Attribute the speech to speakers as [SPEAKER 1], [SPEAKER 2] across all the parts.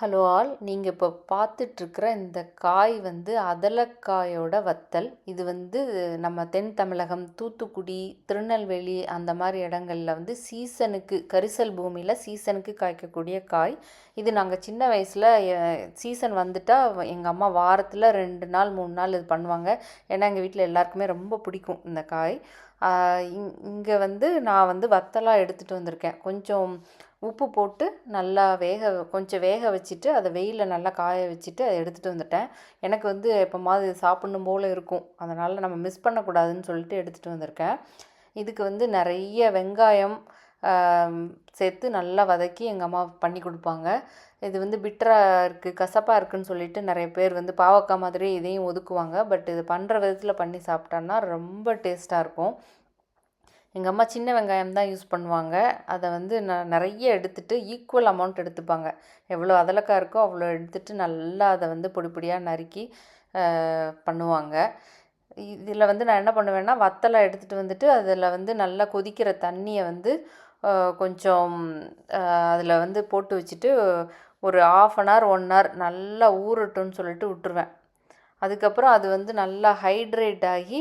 [SPEAKER 1] Hello all. நீங்கள் இப்போ பார்த்துட்ருக்குற இந்த காய் வந்து அதலக்காயோட வத்தல். இது வந்து நம்ம தென் தமிழகம் தூத்துக்குடி திருநெல்வேலி அந்த மாதிரி இடங்களில் வந்து சீசனுக்கு கரிசல் பூமியில் சீசனுக்கு காய்க்கக்கூடிய காய். இது நாங்கள் சின்ன வயசில் சீசன் வந்துட்டால் எங்கள் அம்மா வாரத்தில் ரெண்டு நாள் மூணு நாள் இது பண்ணுவாங்க. ஏன்னா எங்கள் வீட்டில் எல்லாருக்குமே ரொம்ப பிடிக்கும் இந்த காய். இங் இங்கே வந்து நான் வந்து வத்தலாக எடுத்துகிட்டு வந்திருக்கேன். கொஞ்சம் உப்பு போட்டு நல்லா வேக கொஞ்சம் வேக வச்சுட்டு அதை வெயிலில் நல்லா காய வச்சுட்டு அதை எடுத்துகிட்டு வந்துட்டேன். எனக்கு வந்து எப்போ மாதிரி சாப்பிட்ணும் போல் இருக்கும். அதனால் நம்ம மிஸ் பண்ணக்கூடாதுன்னு சொல்லிட்டு எடுத்துகிட்டு வந்திருக்கேன். இதுக்கு வந்து நிறைய வெங்காயம் சேர்த்து நல்லா வதக்கி எங்கள் அம்மா பண்ணி கொடுப்பாங்க. இது வந்து பிட்டராக இருக்குது கசப்பாக இருக்குதுன்னு சொல்லிட்டு நிறைய பேர் வந்து பாவக்காய் மாதிரி இதையும் ஒதுக்குவாங்க. பட் இது பண்ணுற விதத்தில் பண்ணி சாப்பிட்டோன்னா ரொம்ப டேஸ்ட்டாக இருக்கும். எங்கள் அம்மா சின்ன வெங்காயம் தான் யூஸ் பண்ணுவாங்க. அதை வந்து ந நிறைய எடுத்துகிட்டு ஈக்குவல் அமௌண்ட் எடுத்துப்பாங்க. எவ்வளோ அதலக்காய் இருக்கோ அவ்வளோ எடுத்துகிட்டு நல்லா அதை வந்து பொடி பொடியாக நறுக்கி பண்ணுவாங்க. இதில் வந்து நான் என்ன பண்ணுவேன்னா வத்தலை எடுத்துகிட்டு வந்துட்டு அதில் வந்து நல்லா கொதிக்கிற தண்ணியை வந்து கொஞ்சம் அதில் வந்து போட்டு வச்சுட்டு ஒரு half an hour one hour நல்லா ஊறட்டும்னு சொல்லிட்டு விட்டுருவேன். அதுக்கப்புறம் அது வந்து நல்லா ஹைட்ரேட் ஆகி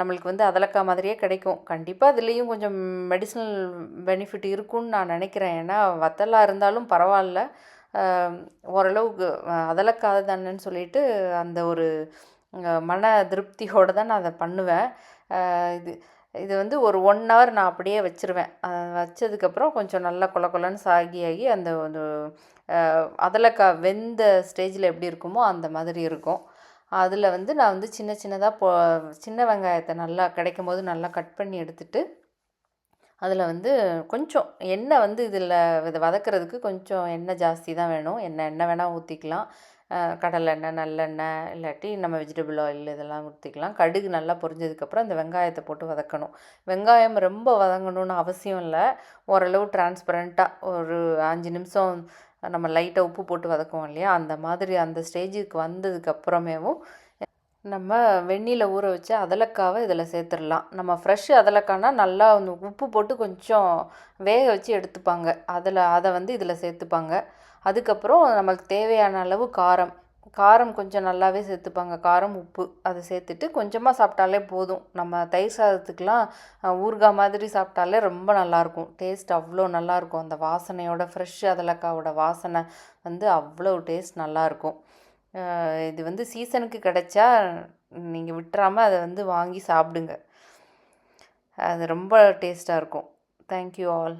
[SPEAKER 1] நம்மளுக்கு வந்து அதலக்காய் மாதிரியே கிடைக்கும். கண்டிப்பாக அதுலேயும் கொஞ்சம் மெடிசனல் பெனிஃபிட் இருக்கும்னு நான் நினைக்கிறேன். ஏன்னா வத்தலாக இருந்தாலும் பரவாயில்ல. ஓரளவுக்கு அதலக்காய் தானேன்னு சொல்லிட்டு அந்த ஒரு மன திருப்தியோடு தான் நான் அதை பண்ணுவேன். இது இது வந்து ஒரு ஒன் ஹவர் நான் அப்படியே வச்சுருவேன். வச்சதுக்கப்புறம் கொஞ்சம் நல்லா கொல கொலன்னு சாகி ஆகி அந்த ஒரு அதலக்காய் வெந்த ஸ்டேஜில் எப்படி இருக்குமோ அந்த மாதிரி இருக்கும். அதில் வந்து நான் வந்து சின்ன சின்னதாக போ சின்ன வெங்காயத்தை நல்லா கிடைக்கும் போது நல்லா கட் பண்ணி எடுத்துட்டு அதில் வந்து கொஞ்சம் எண்ணெய் வந்து இதில் இதை வதக்கிறதுக்கு கொஞ்சம் எண்ணெய் ஜாஸ்தி தான் வேணும். எண்ணெய் எண்ணெய் வேணால் ஊற்றிக்கலாம் கடலெண்ணெய் நல்லெண்ணெய் இல்லாட்டி நம்ம வெஜிடபிள் ஆயில் இதெல்லாம் ஊற்றிக்கலாம் கடுகு நல்லா பொரிஞ்சதுக்கப்புறம் அந்த வெங்காயத்தை போட்டு வதக்கணும். வெங்காயம் ரொம்ப வதங்கணும்னு அவசியம் இல்லை. ஓரளவு டிரான்ஸ்பரண்ட்டாக ஒரு அஞ்சு நிமிஷம் நம்ம லைட்டாக உப்பு போட்டு வதக்குவோம் இல்லையா? அந்த மாதிரி அந்த ஸ்டேஜுக்கு வந்ததுக்கப்புறமேவும் நம்ம வெந்நீரில் ஊற வச்ச அதலக்காவை இதில் சேர்த்துடலாம். நம்ம ஃப்ரெஷ்ஷு அதலக்கானா நல்லா உப்பு போட்டு கொஞ்சம் வேக வச்சு எடுத்துப்பாங்க. அதில் அதை வந்து இதில் சேர்த்துப்பாங்க. அதுக்கப்புறம் நமக்கு தேவையான அளவு காரம். காரம் கொஞ்சம் நல்லாவே சேர்த்துப்பாங்க. காரம் உப்பு அதை சேர்த்துட்டு கொஞ்சமாக சாப்பிட்டாலே போதும். நம்ம தயிர் சாதத்துக்கெலாம் ஊறுகாய் மாதிரி சாப்பிட்டாலே ரொம்ப நல்லாயிருக்கும். டேஸ்ட் அவ்வளோ நல்லாயிருக்கும். அந்த வாசனையோட ஃப்ரெஷ் அதலக்காவோட வாசனை வந்து அவ்வளோ டேஸ்ட் நல்லாயிருக்கும். இது வந்து சீசனுக்கு கிடைச்சா நீங்கள் விட்டுறாமல் அதை வந்து வாங்கி சாப்பிடுங்க. அது ரொம்ப டேஸ்ட்டாக இருக்கும். Thank you all